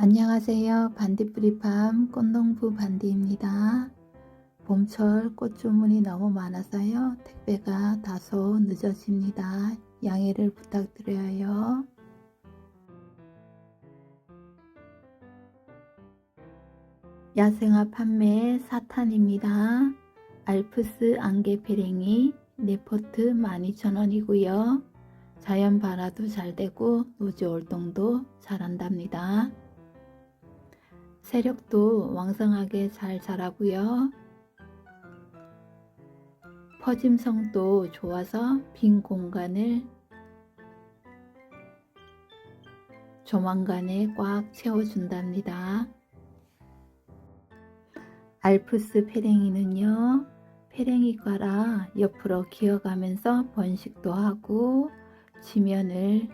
안녕하세요. 반디프리팜 꽃농부 반디입니다. 봄철 꽃 주문이 너무 많아서요. 택배가 다소 늦어집니다. 양해를 부탁드려요. 야생화 판매 사탄입니다. 알프스 안개 페랭이 네포트 12,000원이고요. 자연 발화도 잘 되고 노지 활동도 잘한답니다. 세력도 왕성하게 잘 자라고요. 퍼짐성도 좋아서 빈 공간을 조만간에 꽉 채워준답니다. 알프스 페랭이는요, 페랭이과라 옆으로 기어가면서 번식도 하고 지면을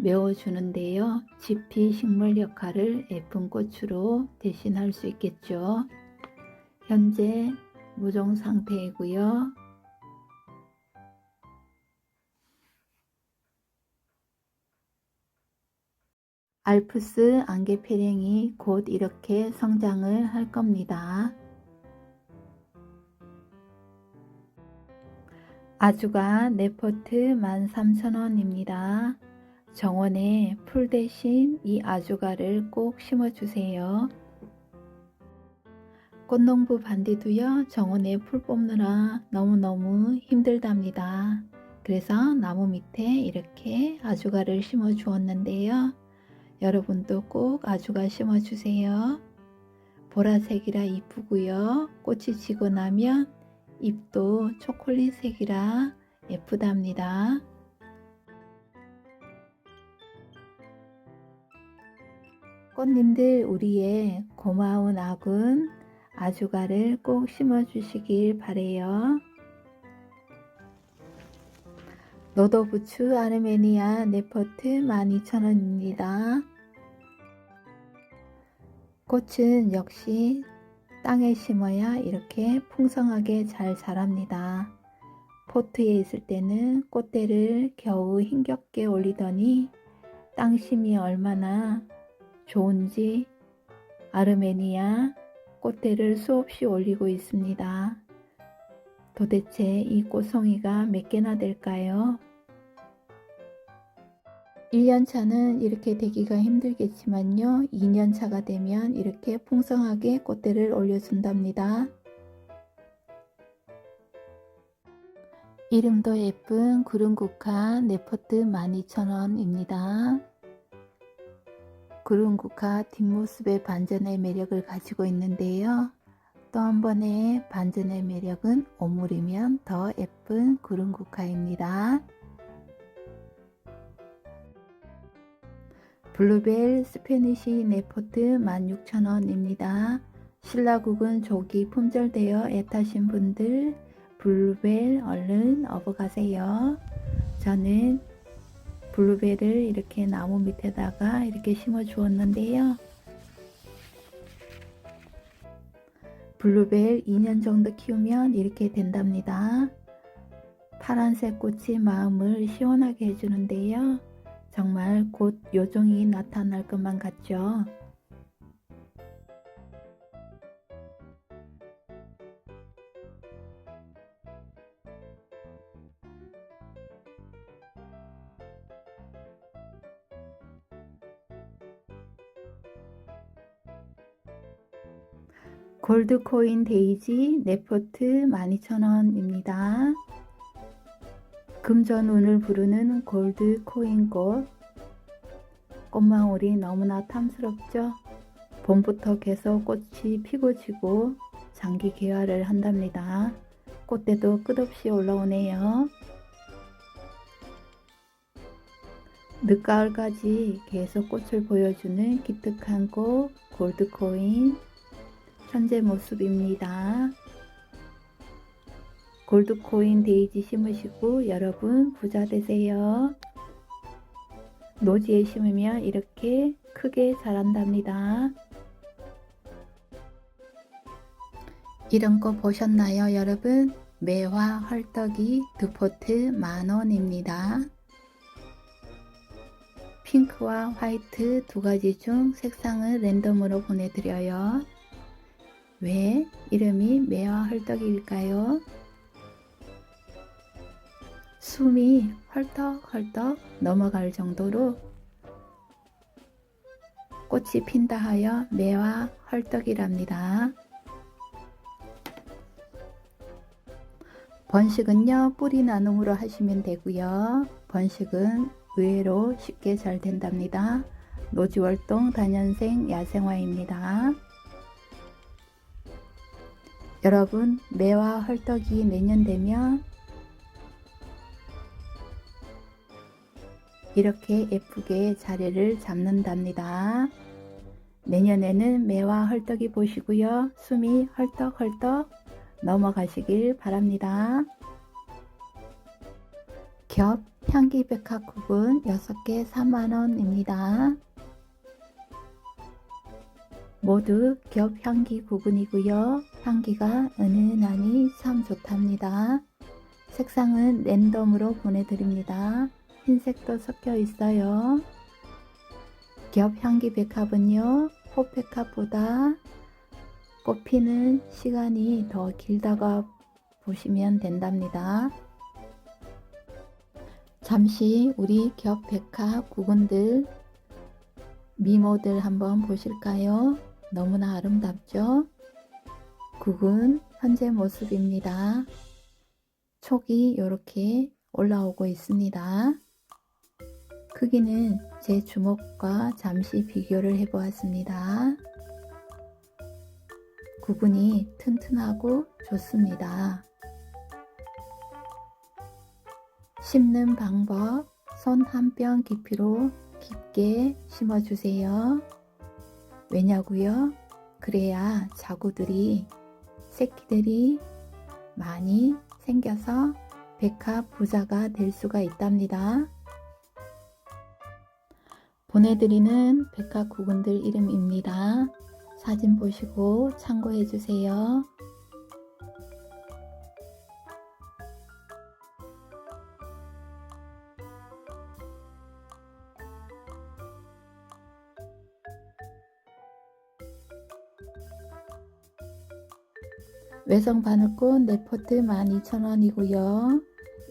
메워주는데요. 지피 식물 역할을 예쁜 꽃으로 대신할 수 있겠죠. 현재 무종 상태이고요. 알프스 안개 페랭이 곧 이렇게 성장을 할 겁니다. 아주가 네포트 13,000원입니다. 정원에 풀 대신 이 아주가를 꼭 심어주세요. 꽃농부 반디도요, 정원에 풀 뽑느라 너무너무 힘들답니다. 그래서 나무 밑에 이렇게 아주가를 심어 주었는데요. 여러분도 꼭 아주가 심어 주세요. 보라색이라 이쁘고요. 꽃이 지고 나면 잎도 초콜릿색이라 예쁘답니다. 꽃님들 우리의 고마운 아군 아주가를 꼭 심어주시길 바래요. 노도부추 아르메니아 네포트 12,000원입니다. 꽃은 역시 땅에 심어야 이렇게 풍성하게 잘 자랍니다. 포트에 있을 때는 꽃대를 겨우 힘겹게 올리더니 땅심이 얼마나 좋은지 아르메니아 꽃대를 수없이 올리고 있습니다. 도대체 이 꽃송이가 몇 개나 될까요? 1년차는 이렇게 되기가 힘들겠지만요. 2년차가 되면 이렇게 풍성하게 꽃대를 올려준답니다. 이름도 예쁜 구름국화 네포트 12,000원입니다. 구름국화 뒷모습의 반전의 매력을 가지고 있는데요. 또 한 번의 반전의 매력은 오물이면 더 예쁜 구름국화입니다. 블루벨 스페니시 네포트 16,000원입니다. 신라국은 조기 품절되어 애타신 분들 블루벨 얼른 업어가세요. 저는 블루벨을 이렇게 나무 밑에다가 이렇게 심어 주었는데요. 블루벨 2년 정도 키우면 이렇게 된답니다. 파란색 꽃이 마음을 시원하게 해주는데요. 정말 곧 요정이 나타날 것만 같죠. 골드코인 데이지 네포트 12,000원입니다. 금전운을 부르는 골드코인꽃 꽃망울이 너무나 탐스럽죠? 봄부터 계속 꽃이 피고 지고 장기 개화를 한답니다. 꽃대도 끝없이 올라오네요. 늦가을까지 계속 꽃을 보여주는 기특한 꽃 골드코인 현재 모습입니다. 골드코인 데이지 심으시고 여러분 부자 되세요. 노지에 심으면 이렇게 크게 자란답니다. 이런 거 보셨나요, 여러분? 매화 헐떡이 두 포트 만원입니다. 핑크와 화이트 두 가지 중 색상을 랜덤으로 보내드려요. 왜 이름이 매화 헐떡일까요? 숨이 헐떡헐떡 넘어갈 정도로 꽃이 핀다 하여 매화 헐떡이랍니다. 번식은요 뿌리 나눔으로 하시면 되고요. 번식은 의외로 쉽게 잘 된답니다. 노지월동 단연생 야생화입니다. 여러분 매화 헐떡이 내년 되면 이렇게 예쁘게 자리를 잡는답니다. 내년에는 매화 헐떡이 보시고요. 숨이 헐떡헐떡 넘어가시길 바랍니다. 겹 향기 백합국은 6개 3만원입니다. 모두 겹 향기 구분이고요. 향기가 은은하니 참 좋답니다. 색상은 랜덤으로 보내드립니다. 흰색도 섞여 있어요. 겹 향기 백합은요, 호백합보다 꽃피는 시간이 더 길다가 보시면 된답니다. 잠시 우리 겹 백합 구근들 미모들 한번 보실까요? 너무나 아름답죠? 구근 현재 모습입니다. 촉이 이렇게 올라오고 있습니다. 크기는 제 주먹과 잠시 비교를 해 보았습니다. 구근이 튼튼하고 좋습니다. 심는 방법 손 한 뼘 깊이로 깊게 심어주세요. 왜냐고요? 그래야 자구들이 새끼들이 많이 생겨서 백합 부자가 될 수가 있답니다. 보내드리는 백합 구근들 이름입니다. 사진 보시고 참고해 주세요. 외성 바늘꽃 네포트 12,000원이고요.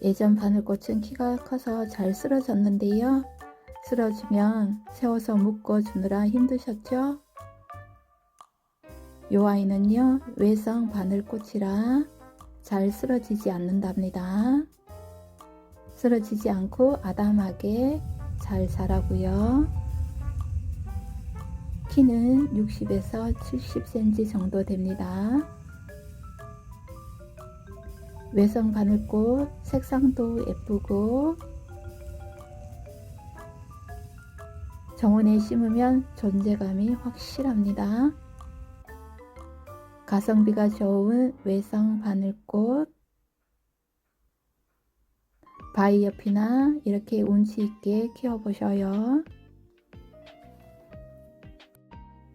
예전 바늘꽃은 키가 커서 잘 쓰러졌는데요. 쓰러지면 세워서 묶어 주느라 힘드셨죠? 요 아이는요, 외성 바늘꽃이라 잘 쓰러지지 않는답니다. 쓰러지지 않고 아담하게 잘 자라고요. 키는 60에서 70cm 정도 됩니다. 외성 바늘꽃 색상도 예쁘고 정원에 심으면 존재감이 확실합니다. 가성비가 좋은 외성 바늘꽃 바위 옆이나 이렇게 운치 있게 키워보셔요.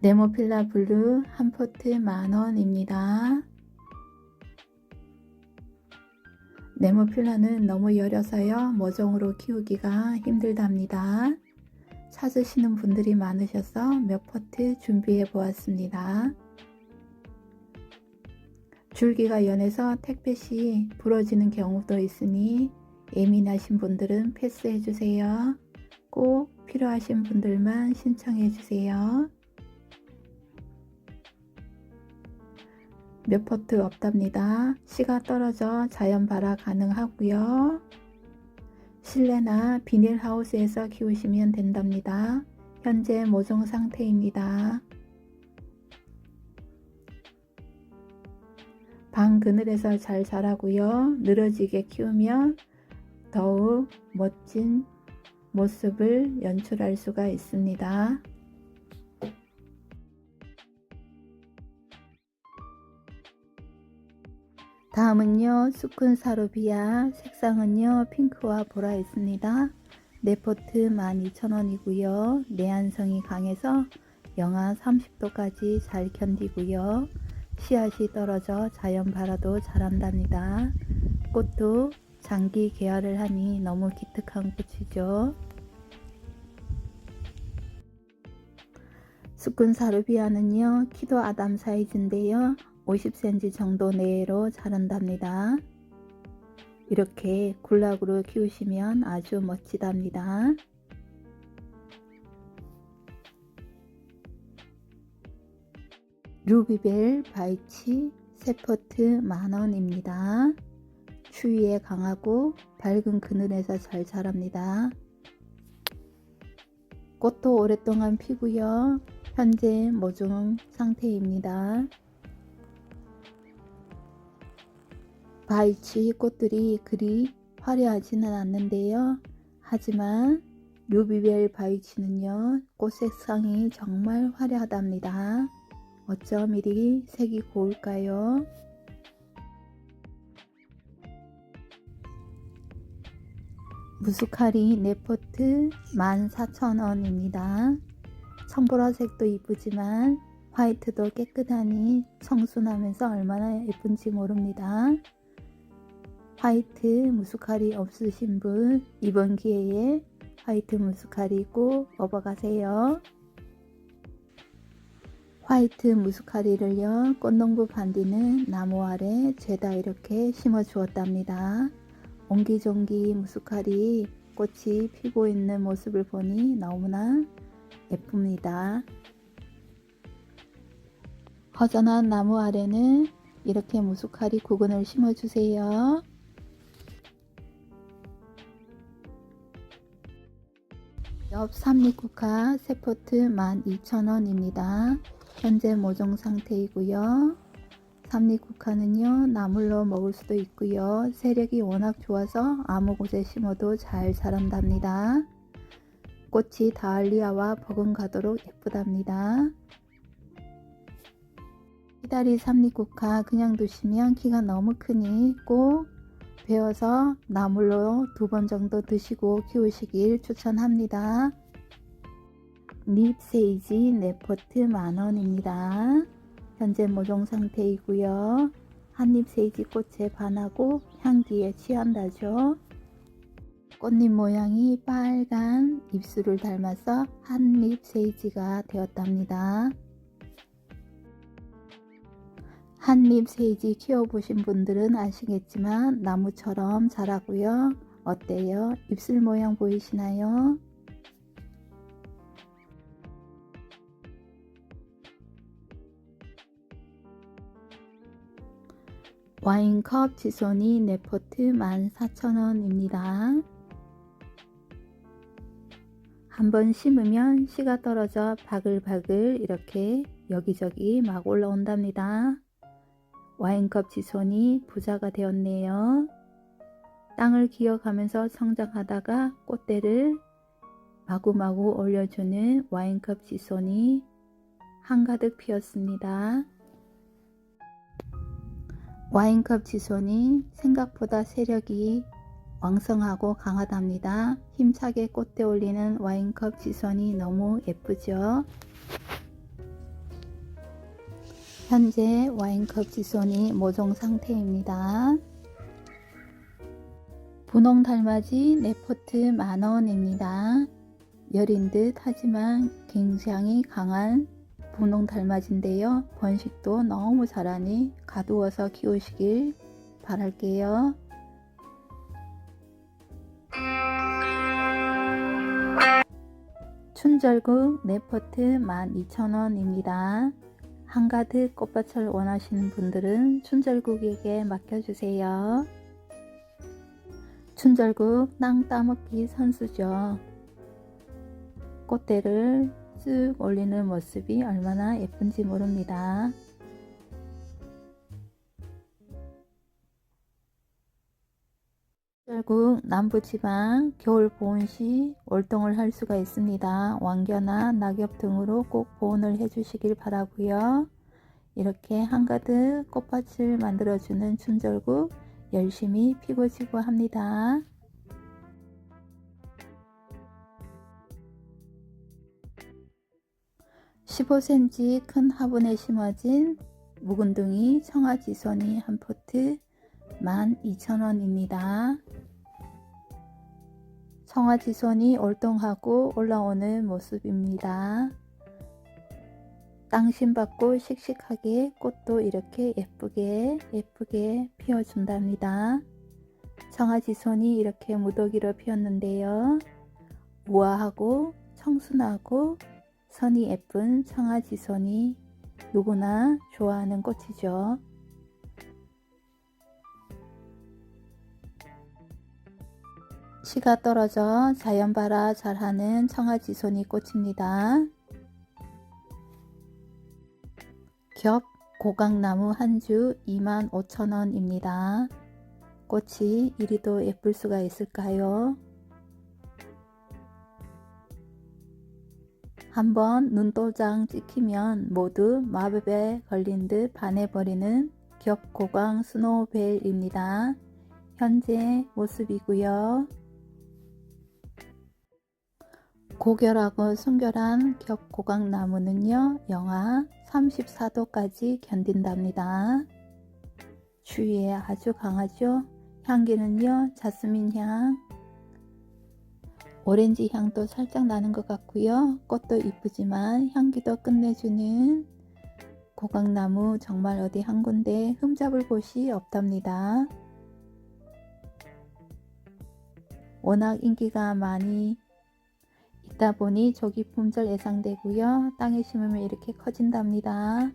네모필라 블루 한 포트 만원입니다. 네모필라는 너무 여려서요. 모종으로 키우기가 힘들답니다. 찾으시는 분들이 많으셔서 몇 포트 준비해 보았습니다. 줄기가 연해서 택배 시 부러지는 경우도 있으니 예민하신 분들은 패스해 주세요. 꼭 필요하신 분들만 신청해 주세요. 몇 포트 없답니다. 씨가 떨어져 자연 발화 가능하고요. 실내나 비닐하우스에서 키우시면 된답니다. 현재 모종 상태입니다. 방 그늘에서 잘 자라고요. 늘어지게 키우면 더욱 멋진 모습을 연출할 수가 있습니다. 다음은요 수큰 사루비아 색상은요 핑크와 보라 있습니다. 네포트 12,000원이고요. 내한성이 강해서 영하 30도까지 잘 견디고요. 씨앗이 떨어져 자연 발화도 잘한답니다. 꽃도 장기 개화를 하니 너무 기특한 꽃이죠. 수꾼 사르비아는요, 키도 아담 사이즈인데요, 50cm 정도 내로 자란답니다. 이렇게 굴락으로 키우시면 아주 멋지답니다. 루비벨 바이치 세포트 만원입니다. 추위에 강하고 밝은 그늘에서 잘 자랍니다. 꽃도 오랫동안 피고요. 현재 모종 상태입니다. 바이치 꽃들이 그리 화려하지는 않는데요. 하지만 루비벨 바이치는요. 꽃 색상이 정말 화려하답니다. 어쩜 이리 색이 고울까요? 무스카리 네포트 14,000원입니다. 청보라색도 이쁘지만 화이트도 깨끗하니 청순하면서 얼마나 예쁜지 모릅니다. 화이트 무스카리 없으신 분 이번 기회에 화이트 무스카리 꼭 업어가세요. 화이트 무스카리를요 꽃농부 반디는 나무 아래 죄다 이렇게 심어 주었답니다. 옹기종기 무스카리 꽃이 피고 있는 모습을 보니 너무나 예쁩니다. 허전한 나무 아래는 이렇게 무스카리 구근을 심어 주세요. 옆 삼립국화 세포트 12,000원입니다. 현재 모종 상태이고요. 삼립국화는요 나물로 먹을 수도 있고요. 세력이 워낙 좋아서 아무 곳에 심어도 잘 자란답니다. 꽃이 다알리아와 버금가도록 예쁘답니다. 히다리 삼립국화 그냥 두시면 키가 너무 크니 꼭 베어서 나물로 두 번 정도 드시고 키우시길 추천합니다. 립세이지 네포트 만원입니다. 현재 모종 상태이고요. 한잎 세이지 꽃에 반하고 향기에 취한다죠. 꽃잎 모양이 빨간 입술을 닮아서 한잎 세이지가 되었답니다. 한잎 세이지 키워보신 분들은 아시겠지만 나무처럼 자라고요. 어때요? 입술 모양 보이시나요? 와인컵 지손이 네포트 14,000원입니다. 한번 심으면 씨가 떨어져 바글바글 이렇게 여기저기 막 올라온답니다. 와인컵 지손이 부자가 되었네요. 땅을 기어가면서 성장하다가 꽃대를 마구마구 올려주는 와인컵 지손이 한가득 피었습니다. 와인컵 지손이 생각보다 세력이 왕성하고 강하답니다. 힘차게 꽃대 올리는 와인컵 지손이 너무 예쁘죠? 현재 와인컵 지손이 모종 상태입니다. 분홍 달맞이 네포트 만원입니다. 여린 듯 하지만 굉장히 강한 분홍 달맞인데요. 번식도 너무 잘하니 가두어서 키우시길 바랄게요. 춘절국 네포트 12,000원입니다. 한가득 꽃밭을 원하시는 분들은 춘절국에게 맡겨주세요. 춘절국 땅 따먹기 선수죠. 꽃대를 쓱 올리는 모습이 얼마나 예쁜지 모릅니다. 결국 남부지방 겨울 보온 시 월동을 할 수가 있습니다. 왕겨나 낙엽 등으로 꼭 보온을 해주시길 바라고요. 이렇게 한가득 꽃밭을 만들어주는 춘절국 열심히 피고 지고 합니다. 15cm 큰 화분에 심어진 묵은둥이 청아지선이 한 포트 12,000원입니다. 청아지선이 올동하고 올라오는 모습입니다. 땅심 받고 씩씩하게 꽃도 이렇게 예쁘게 예쁘게 피워준답니다. 청아지손이 이렇게 무더기로 피었는데요. 우아하고 청순하고 선이 예쁜 청아지손이 누구나 좋아하는 꽃이죠. 씨가 떨어져 자연발화 잘하는 청아지손이 꽃입니다. 겹 고강나무 한 주 25,000원입니다. 꽃이 이리도 예쁠 수가 있을까요? 한번 눈도장 찍히면 모두 마법에 걸린 듯 반해버리는 겹고강 스노우벨입니다. 현재 모습이고요. 고결하고 순결한 겹고강나무는요, 영하 34도까지 견딘답니다. 추위에 아주 강하죠. 향기는요, 자스민 향, 오렌지 향도 살짝 나는 것 같고요. 꽃도 이쁘지만 향기도 끝내주는 고강나무 정말 어디 한 군데 흠잡을 곳이 없답니다. 워낙 인기가 많이 있다 보니 조기 품절 예상되고요. 땅에 심으면 이렇게 커진답니다.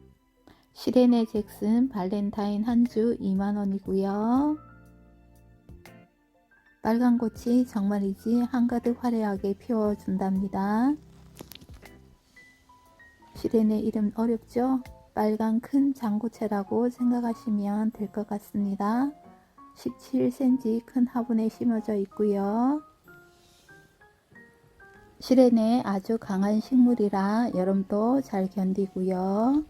시레네 잭슨 발렌타인 한 주 2만원이고요. 빨간 꽃이 정말이지 한가득 화려하게 피워준답니다. 시레네 이름 어렵죠? 빨간 큰 장구채라고 생각하시면 될 것 같습니다. 17cm 큰 화분에 심어져 있고요. 실내에 아주 강한 식물이라 여름도 잘 견디고요.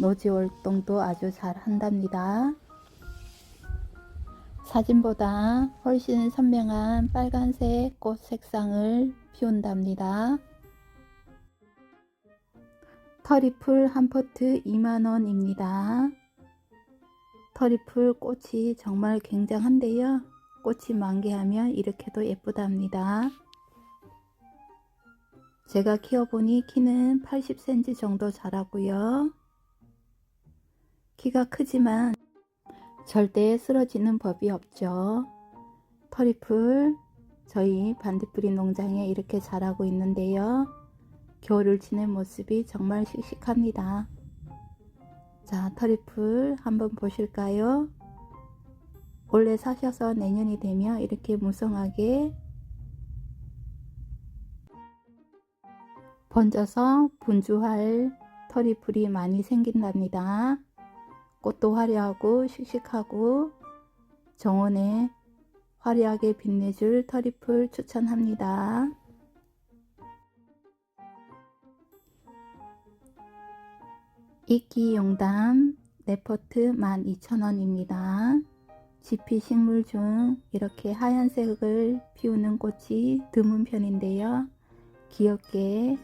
노지 활동도 아주 잘 한답니다. 사진보다 훨씬 선명한 빨간색 꽃 색상을 피운답니다. 터리풀 한 포트 2만원입니다. 터리풀 꽃이 정말 굉장한데요. 꽃이 만개하면 이렇게도 예쁘답니다. 제가 키워보니 키는 80cm 정도 자라고요. 키가 크지만 절대 쓰러지는 법이 없죠. 터리풀 저희 반딧불이 농장에 이렇게 자라고 있는데요. 겨울을 지낸 모습이 정말 씩씩합니다. 자, 터리풀 한번 보실까요? 원래 사셔서 내년이 되면 이렇게 무성하게 번져서 분주할 터리풀이 많이 생긴답니다. 꽃도 화려하고 씩씩하고 정원에 화려하게 빛내줄 터리풀 추천합니다. 이끼 용담 네포트 12,000원입니다. 지피 식물 중 이렇게 하얀색을 피우는 꽃이 드문 편인데요. 귀엽게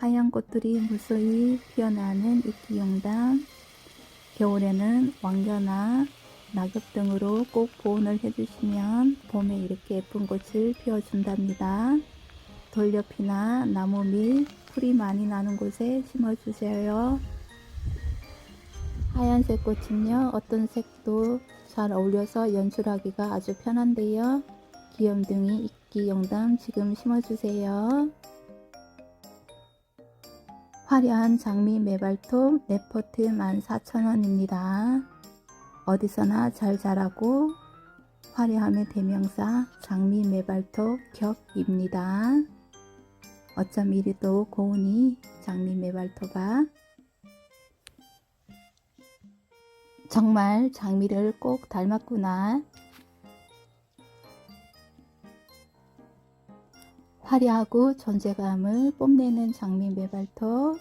하얀 꽃들이 무수히 피어나는 이끼 용담 겨울에는 왕겨나 낙엽 등으로 꼭 보온을 해주시면 봄에 이렇게 예쁜 꽃을 피워준답니다. 돌옆이나 나무 밑 풀이 많이 나는 곳에 심어주세요. 하얀색 꽃은요 어떤 색도 잘 어울려서 연출하기가 아주 편한데요. 귀염둥이 이끼 용담 지금 심어주세요. 화려한 장미 매발톱 네포트 14,000원입니다. 어디서나 잘 자라고 화려함의 대명사 장미 매발톱 겹입니다. 어쩜 이리도 고운이 장미 매발톱아 정말 장미를 꼭 닮았구나. 화려하고 존재감을 뽐내는 장미 매발톱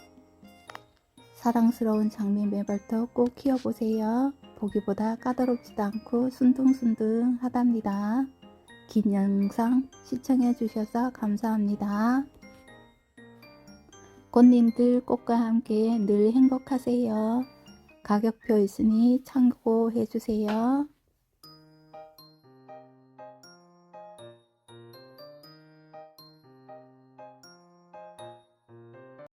사랑스러운 장미 매발톱 꼭 키워보세요. 보기보다 까다롭지도 않고 순둥순둥 하답니다. 긴 영상 시청해 주셔서 감사합니다. 꽃님들 꽃과 함께 늘 행복하세요. 가격표 있으니 참고해 주세요.